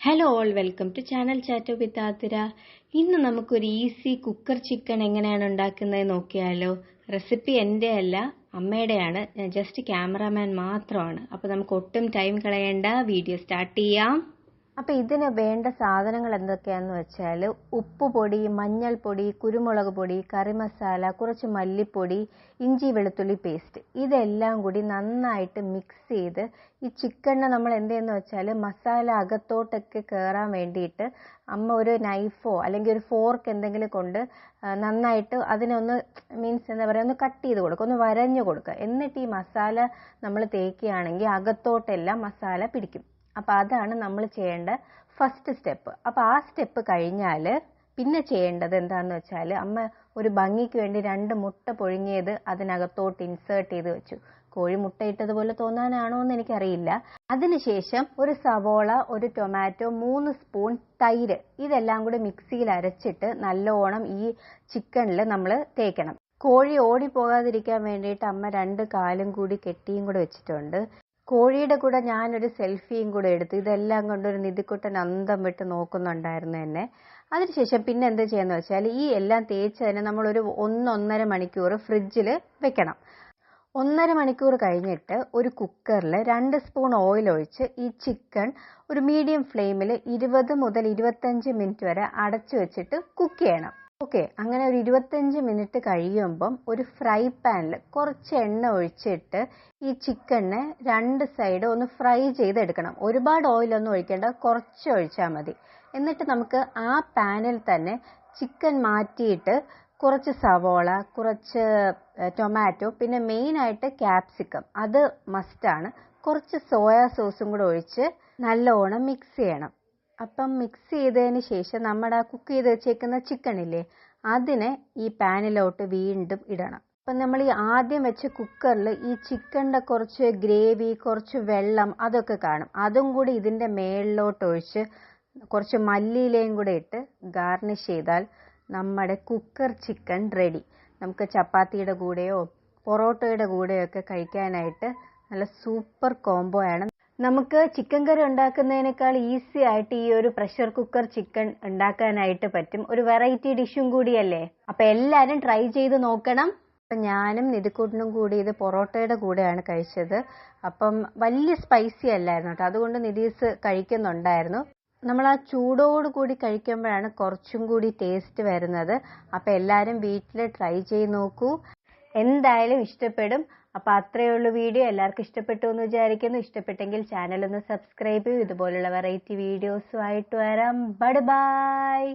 Hello all welcome to channel ചാറ്റോ with Athira ഇന്ന് നമുക്കൊരു easy cooker chicken എങ്ങനെയാണ് ഉണ്ടാക്കുന്നത് നോക്കിയാലോ. റെസിപ്പി എന്റെ അല്ല അമ്മയുടെയാണ്. ഞാൻ ജസ്റ്റ് ക്യാമറാമാൻ മാത്രമാണ്. അപ്പോൾ നമുക്ക് ഒട്ടും ടൈം കളയേണ്ട. വീഡിയോ സ്റ്റാർട്ട് ചെയ്യാം. അപ്പോൾ ഇതിന് വേണ്ട സാധനങ്ങൾ എന്തൊക്കെയാന്ന് വെച്ചാൽ ഉപ്പുപൊടി മഞ്ഞൾപ്പൊടി കുരുമുളക് പൊടി കറി മസാല കുറച്ച് മല്ലിപ്പൊടി ഇഞ്ചി വെളുത്തുള്ളി പേസ്റ്റ്. ഇതെല്ലാം കൂടി നന്നായിട്ട് മിക്സ് ചെയ്ത് ഈ ചിക്കണിനെ നമ്മൾ എന്തെന്ന് വെച്ചാൽ മസാല അകത്തോട്ടൊക്കെ കയറാൻ വേണ്ടിയിട്ട് അമ്മ ഒരു നൈഫോ അല്ലെങ്കിൽ ഒരു ഫോർക്ക് എന്തെങ്കിലും കൊണ്ട് നന്നായിട്ട് അതിനൊന്ന് മീൻസ് എന്താ പറയുക ഒന്ന് കട്ട് ചെയ്ത് കൊടുക്കുക. ഒന്ന് വരഞ്ഞു കൊടുക്കുക. എന്നിട്ട് ഈ മസാല നമ്മൾ തേക്കുകയാണെങ്കിൽ അകത്തോട്ടെല്ലാം മസാല പിടിക്കും. അപ്പോൾ അതാണ് നമ്മൾ ചെയ്യേണ്ട ഫസ്റ്റ് സ്റ്റെപ്പ് അപ്പോൾ ആ സ്റ്റെപ്പ് കഴിഞ്ഞാൽ പിന്നെ ചെയ്യേണ്ടത് എന്താണെന്ന് വെച്ചാൽ അമ്മ ഒരു ഭംഗിക്ക് വേണ്ടി രണ്ട് മുട്ട പൊഴുങ്ങിയത് അതിനകത്തോട്ട് ഇൻസേർട്ട് ചെയ്ത് വെച്ചു. കോഴി മുട്ടയിട്ടതുപോലെ തോന്നാനാണോ എന്ന് എനിക്കറിയില്ല. അതിനുശേഷം ഒരു സവോള ഒരു ടൊമാറ്റോ മൂന്ന് സ്പൂൺ തൈര് ഇതെല്ലാം കൂടി മിക്സിയിൽ അരച്ചിട്ട് നല്ലോണം ഈ ചിക്കനിൽ നമ്മൾ തേക്കണം. കോഴി ഓടി പോകാതിരിക്കാൻ വേണ്ടിയിട്ട് അമ്മ രണ്ട് കാലും കൂടി കെട്ടിയും കൂടെ വെച്ചിട്ടുണ്ട്. കോഴിയുടെ കൂടെ ഞാനൊരു സെൽഫിയും കൂടെ എടുത്തു. ഇതെല്ലാം കൊണ്ടൊരു നിധിക്കുട്ടൻ അന്തം വിട്ട് നോക്കുന്നുണ്ടായിരുന്നു എന്നെ. അതിനുശേഷം പിന്നെ എന്ത് ചെയ്യാന്ന് വെച്ചാൽ ഈ എല്ലാം തേച്ചതിനെ നമ്മളൊരു ഒന്നൊന്നര മണിക്കൂർ ഫ്രിഡ്ജിൽ വെക്കണം. ഒന്നര മണിക്കൂർ കഴിഞ്ഞിട്ട് ഒരു കുക്കറിൽ രണ്ട് സ്പൂൺ ഓയിൽ ഒഴിച്ച് ഈ ചിക്കൻ ഒരു മീഡിയം ഫ്ലെയിമിൽ ഇരുപത് മുതൽ ഇരുപത്തഞ്ച് മിനിറ്റ് വരെ അടച്ചു വെച്ചിട്ട് കുക്ക് ചെയ്യണം. ഓക്കെ അങ്ങനെ ഒരു ഇരുപത്തഞ്ച് മിനിറ്റ് കഴിയുമ്പം ഒരു ഫ്രൈ പാനിൽ കുറച്ച് എണ്ണ ഒഴിച്ചിട്ട് ഈ ചിക്കനെ രണ്ട് സൈഡ് ഒന്ന് ഫ്രൈ ചെയ്തെടുക്കണം. ഒരുപാട് ഓയിലൊന്നും ഒഴിക്കേണ്ട കുറച്ച് ഒഴിച്ചാൽ മതി. എന്നിട്ട് നമുക്ക് ആ പാനിൽ തന്നെ ചിക്കൻ മാറ്റിയിട്ട് കുറച്ച് സവോള കുറച്ച് ടൊമാറ്റോ പിന്നെ മെയിനായിട്ട് ക്യാപ്സിക്കം അത് മസ്റ്റാണ് കുറച്ച് സോയാ സോസും കൂടെ ഒഴിച്ച് നല്ലോണം മിക്സ് ചെയ്യണം. അപ്പം മിക്സ് ചെയ്തതിന് ശേഷം നമ്മുടെ ആ കുക്ക് ചെയ്ത് വെച്ചേക്കുന്ന ചിക്കൻ ഇല്ലേ അതിനെ ഈ പാനിലോട്ട് വീണ്ടും ഇടണം. അപ്പം നമ്മൾ ഈ ആദ്യം വെച്ച കുക്കറിൽ ഈ ചിക്കന്റെ കുറച്ച് ഗ്രേവി കുറച്ച് വെള്ളം അതൊക്കെ കാണും. അതും കൂടി ഇതിന്റെ മേളിലോട്ട് ഒഴിച്ച് കുറച്ച് മല്ലിയിലയും കൂടെ ഇട്ട് ഗാർണിഷ് ചെയ്താൽ നമ്മുടെ കുക്കർ ചിക്കൻ റെഡി നമുക്ക് ചപ്പാത്തിയുടെ കൂടെയോ പൊറോട്ടയുടെ കൂടെയോ ഒക്കെ കഴിക്കാനായിട്ട് നല്ല സൂപ്പർ കോംബോ ആണ്. നമുക്ക് ചിക്കൻ കറി ഉണ്ടാക്കുന്നതിനേക്കാൾ ഈസി ആയിട്ട് ഈ ഒരു പ്രഷർ കുക്കർ ചിക്കൻ ഉണ്ടാക്കാനായിട്ട് പറ്റും. ഒരു വെറൈറ്റി ഡിഷും കൂടിയല്ലേ? അപ്പൊ എല്ലാരും ട്രൈ ചെയ്ത് നോക്കണം. അപ്പൊ ഞാനും നിധിക്കൂട്ടിനും കൂടി ഇത് പൊറോട്ടയുടെ കൂടെയാണ് കഴിച്ചത്. അപ്പം വലിയ സ്പൈസി അല്ലായിരുന്നു കേട്ടോ. അതുകൊണ്ട് നിതീസ് കഴിക്കുന്നുണ്ടായിരുന്നു. നമ്മൾ ആ ചൂടോട് കൂടി കഴിക്കുമ്പോഴാണ് കുറച്ചും കൂടി ടേസ്റ്റ് വരുന്നത്. അപ്പൊ എല്ലാരും വീട്ടിൽ ട്രൈ ചെയ്ത് നോക്കൂ. എന്തായാലും ഇഷ്ടപ്പെടും. അപ്പൊ അത്രയേ ഉള്ളൂ വീഡിയോ. എല്ലാവർക്കും ഇഷ്ടപ്പെട്ടു എന്ന് വിചാരിക്കുന്നു. ഇഷ്ടപ്പെട്ടെങ്കിൽ ചാനൽ ഒന്ന് സബ്സ്ക്രൈബ് ചെയ്യൂ. ഇതുപോലുള്ള വെറൈറ്റി വീഡിയോസുമായിട്ട് വരാം. Bud by